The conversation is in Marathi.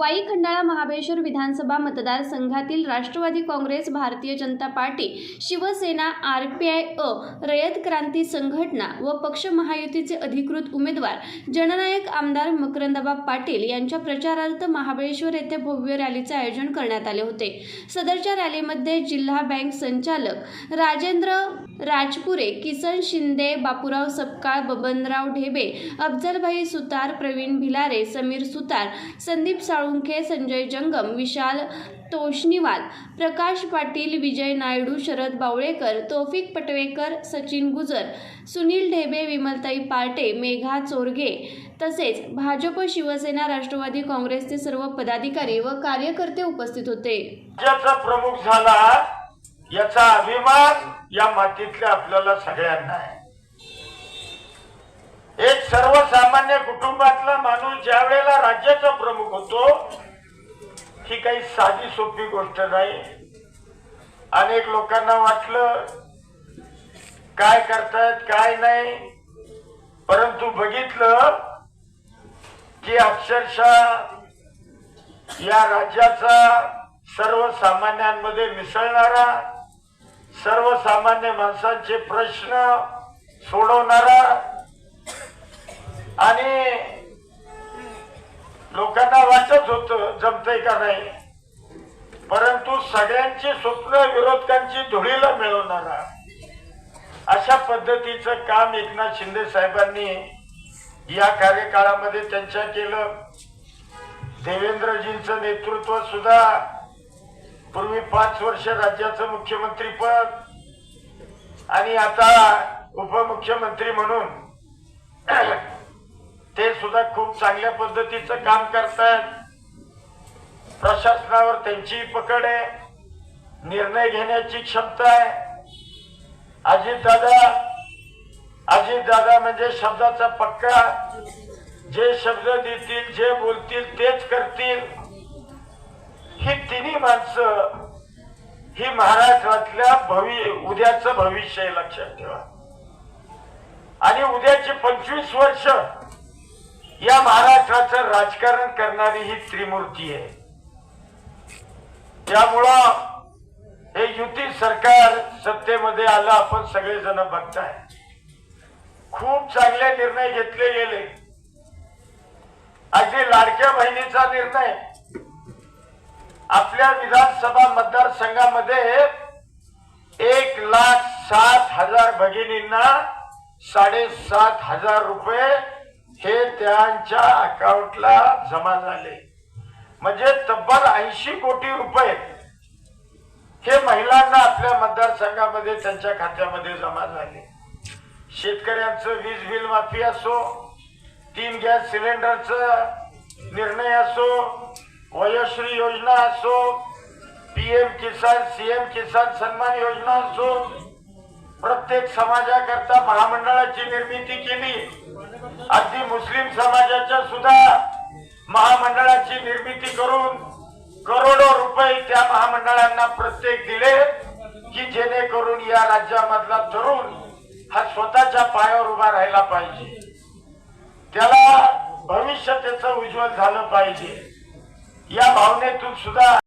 वाई खंडाळा महाबळेश्वर विधानसभा मतदारसंघातील Rashtrawadi Congress Bharatiya Janata party Shivsena R P I A Rayat Kranti Sanghatana व पक्ष महायुतीचे अधिकृत उमेदवार जननायक आमदार मकरंदबा पाटील यांच्या प्रचारार्थ महाबळेश्वर येथे भव्य रॅलीचे आयोजन करण्यात आले होते. सदरच्या रॅलीमध्ये जिल्हा बँक संचालक राजेंद्र राजपुरे किसन शिंदे बापूराव सपकाळ बबनराव ढेबे अफजलभाई सुतार प्रवीण भिलारे समीर सुतार संदीप साळू साळुंखे संजय जंगम विशाल तोष्णीवाल प्रकाश पाटील विजय नायडू शरद बावळेकर तौफिक पटवेकर सचिन गुजर सुनील ढेबे विमलताई पार्टे मेघा चोरगे तसेच भाजप शिवसेना राष्ट्रवादी काँग्रेसचे सर्व पदाधिकारी व कार्यकर्ते उपस्थित होते. प्रमुख झाला याचा अभिमान या मातीतल्या आपल्याला सगळ्यांना आहे एक सर्वसामान्य कुटुंबातला माणूस ज्या वेळेला राज्याचा प्रमुख होतो ही काही साधी सोपी गोष्ट नाही. अनेक लोकांना वाटलं काय करतायत काय नाही. परंतु बघितलं की अक्षरशः या राज्याचा सर्वसामान्यांमध्ये मिसळणारा सर्वसामान्य माणसांचे प्रश्न सोडवणारा आणि लोकांना वाटत होत जमतंय का नाही. परंतु सगळ्यांची स्वप्न विरोधकांची धुळीला मिळवणारा अशा पद्धतीचं काम एकनाथ शिंदे साहेबांनी या कार्यकाळामध्ये त्यांच्या केलं. देवेंद्रजींचं नेतृत्व सुद्धा पूर्वी पाच वर्ष राज्याचं मुख्यमंत्री पद आणि आता उपमुख्यमंत्री म्हणून ते सुद्धा खूप चांगल्या पद्धतीचं काम करतायत. प्रशासनावर त्यांची पकड आहे. निर्णय घेण्याची क्षमता आहे. अजित दादा अजित दादा म्हणजे शब्दाचा पक्का. जे शब्द देतील जे बोलतील तेच करतील. ही तिन्ही माणसं ही महाराष्ट्रातल्या भवि उद्याचं भविष्य लक्षात ठेवा. आणि उद्याची पंचवीस वर्ष या महाराष्ट्राचं राजकारण करणारी ही त्रिमूर्ती आहे. त्यामुळं हे युती सरकार सत्तेमध्ये आलं आपण सगळेजण बघताय. खूप चांगले निर्णय घेतले गेले. अगदी लाडक्या बहिणीचा निर्णय. आपल्या विधानसभा मतदारसंघामध्ये एक लाख सात हजार भगिनींना साडेसात हजार रुपये हे त्यांच्या अकाउंटला जमा झाले. म्हणजे तब्बल ऐंशी कोटी रुपये हे महिलांना आपल्या मतदारसंघामध्ये त्यांच्या खात्यामध्ये जमा झाले. शेतकऱ्यांचं वीज बिल माफी असो तीन गॅस सिलेंडरचं निर्णय असो वयोश्री योजना असो पीएम किसान सीएम किसान सन्मान योजना असो प्रत्येक समाजाकरता महामंडळाची निर्मिती केली. अगदी मुस्लिम समाजाच्या सुद्धा महामंडळाची निर्मिती करून करोडो रुपये त्या महामंडळांना प्रत्येक दिले की जेणेकरून या राज्यामधला तरुण हा स्वतःच्या पायावर उभा राहिला पाहिजे. त्याला भविष्य त्याचं उज्ज्वल झालं पाहिजे. या भावनेतून सुद्धा